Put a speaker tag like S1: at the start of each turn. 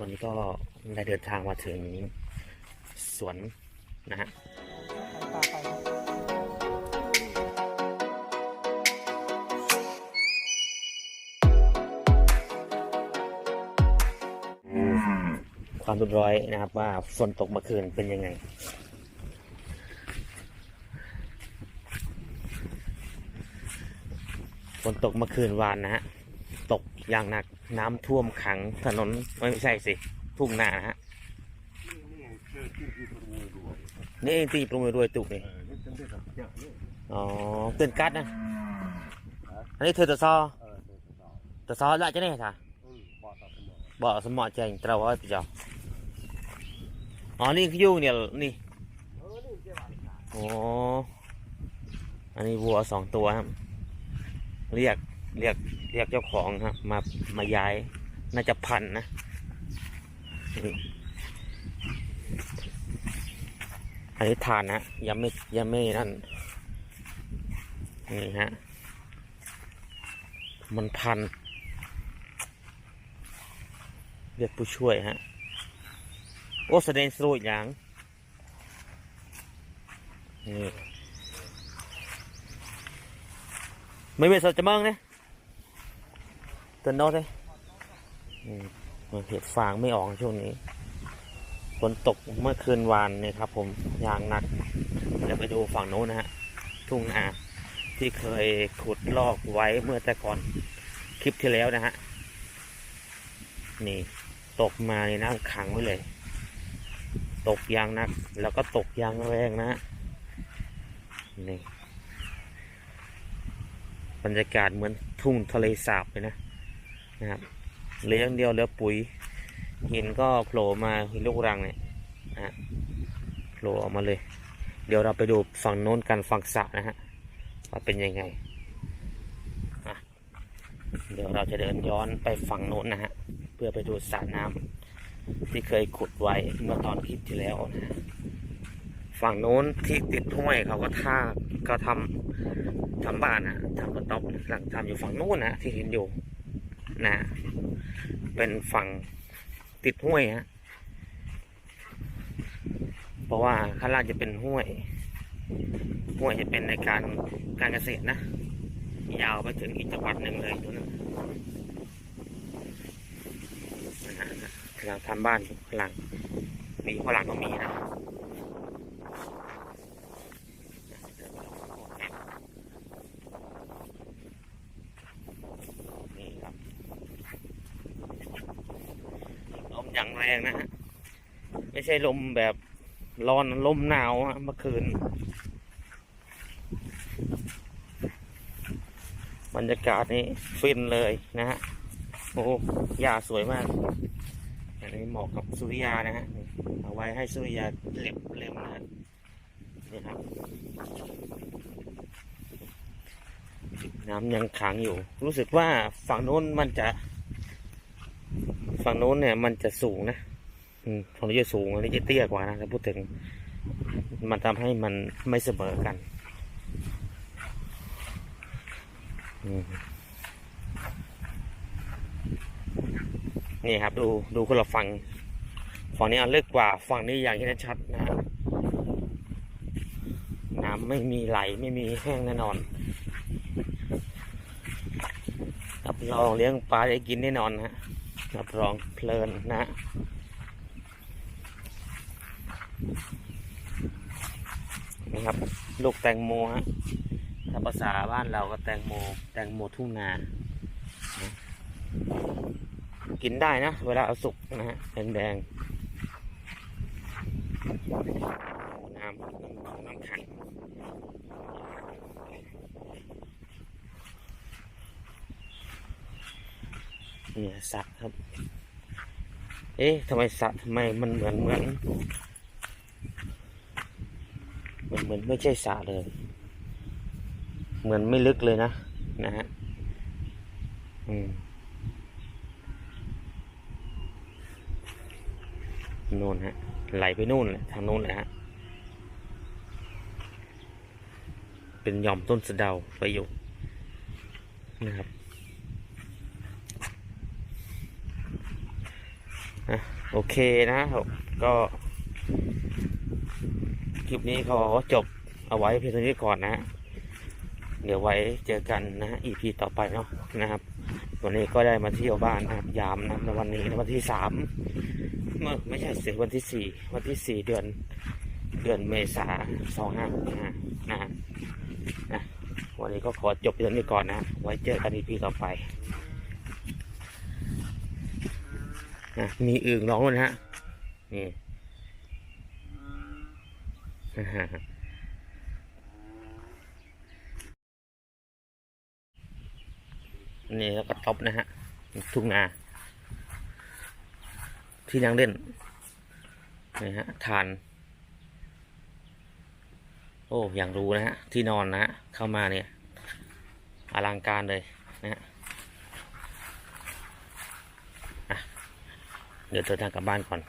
S1: วันนี้ก็ได้เดินทางมาถึงสวนนะฮะ
S2: ค
S1: วามรียบร้อยนะครับว่าฝนตกเมื่อคืนเป็นยังไง ฝนตกเมื่อคืนวานนะฮะ ตกอย่างหนัก น้ำท่วมขังถนนไม่ใช่สิ ทุ่งนานะฮะ นี่เองตีปรุงด้วยตุกนี่ อ๋อเตือนกัดนะ อันนี้เธอตะซอตะซอละจะได้ค่ะบ่สมอใจตราว่าพี่เจ้าอ๋อ นี่คือยู่เนี่ยนี่ โอ้ อันนี้วัวสองตัวครับ เรียก เรียกเรียกเจ้าของครับมามาย้ายน่าจะพันนะนี่อันนี้ทานนะยังไม่ยังไม่นั่นนี่ฮะมันพัน เรียกผู้ช่วยฮะ โอ้แสดงสรุปอย่างนี่ไม่เป็นสดจะมั่งเนี่ย ตัวโน้ตเลยเห็ดฟางไม่ออกช่วงนี้ฝนตกเมื่อคืนวานนี่ครับ ผมยางหนักเดี๋ยวไปดูฝั่งโน้นนะฮะทุ่งนาที่เคยขุดลอกไว้เมื่อแต่ก่อนคลิปที่แล้วนะฮะนี่ตกมาในน้ำขังไว้เลย ตกยางหนัก แล้วก็ตกยางแรงนะนี่บรรยากาศเหมือนทุ่งทะเลสาบเลยนะ นะครับเหลืออย่างเดียวเหลือปุ๋ยหินก็โผล่มาหินลูกรังเนี่ยนะโผล่ออกมาเลย เดี๋ยวเราไปดูฝั่งโน้นกันฝั่งสระนะฮะว่าเป็นยังไงเดี๋ยวเราจะเดินย้อนไปฝั่งโน้นนะฮะเพื่อไปดูสระน้ำที่เคยขุดไว้เมื่อตอนคลิปที่แล้วนะฮะฝั่งโน้นที่ติดห้วยเขาก็ท่าก็ทำทำบ้านนะทำกระต๊อบหลังทำอยู่ฝั่งโน้นนะที่เห็นอยู่ นะ เป็นฝั่งติดห้วยฮะ เพราะว่าข้างล่างจะเป็นห้วย ห้วยจะเป็นในการการเกษตรนะ ยาวไปถึงอีกจังหวัดหนึ่งเลยดูนะนะฮะกำลังทำบ้านอยู่ข้างหลังมีข้างหลังก็มีนะ นี่ครับลม อย่างแรงนะฮะไม่ใช่ลมแบบร้อนลมหนาวเมื่อคืน บรรยากาศนี้ฟินเลยนะฮะโอ้หญ้าสวยมากอันนี้เหมาะกับสุริยานะฮะเอาไว้ให้สุริยาเล็บเล็มนะฮะนี่ครับน้ำยังขังอยู่ รู้สึกว่าฝั่งโน้นมันจะ ฝั่งโน้นเนี่ยมันจะสูงนะอืมฝั่งนี้จะสูงอันนี้จะเตี้ยกว่านะถ้าพูดถึง มันทำให้มันไม่เสมอกันนี่ครับ ดูดูคนละฝั่งฝั่งนี้อันลึกกว่าฝั่งนี้อย่างที่ชัดนะน้ำไม่มีไหลไม่มีแห้งแน่นอนรับรองเลี้ยงปลาได้กินแน่นอนนะฮะ รับรองเพลินนะฮะนี่ครับ ลูกแตงโมฮะถ้าภาษาบ้านเราก็แตงโม แตงโมทุ่งนา กินได้นะ เวลาเอาสุกนะฮะแดงแดงๆน้ำของน้ำขัง เนี่ยสัตว์ครับ เอ๊ะทำไมสัตว์ทำไมมันเหมือนเหมือนเหมือนเหมือนไม่ใช่สระเลย เหมือนไม่ลึกเลยนะ นะฮะอืมนู่นฮะ ไหลไปนู่นเลยทางนู่นเลยฮะ เป็นหย่อมต้นสะเดาไปอยู่นะครับ นะโอเคนะครับก็คลิปนี้ขอจบเอาไว้เพียงเท่านี้ก่อนนะ เดี๋ยวไว้เจอกันนะ EP ต่อไปเนาะนะครับ วันนี้ก็ได้มาเที่ยวบ้านนะครับยามนะในวันนี้วันที่สามเมื่อไม่ใช่สิวันที่สี่วันที่สี่เดือน เดือนเมษาสองห้าหกห้านะฮะนะวันนี้ก็ขอจบเพียงเท่านี้ก่อนนะ ไว้เจอกัน EP ต่อไปนะ มีอึ่งร้องด้วยนะฮะ นี่นี่แล้วก็ท็อปนะฮะ ทุ่งนา ที่นั่งเล่นนี่ฮะทาน โอ้ อย่างรู้นะฮะ ที่นอนนะฮะ เข้ามาเนี่ย อลังการเลยนะฮะ เดี๋ยวเดินทางกลับบ้านก่อน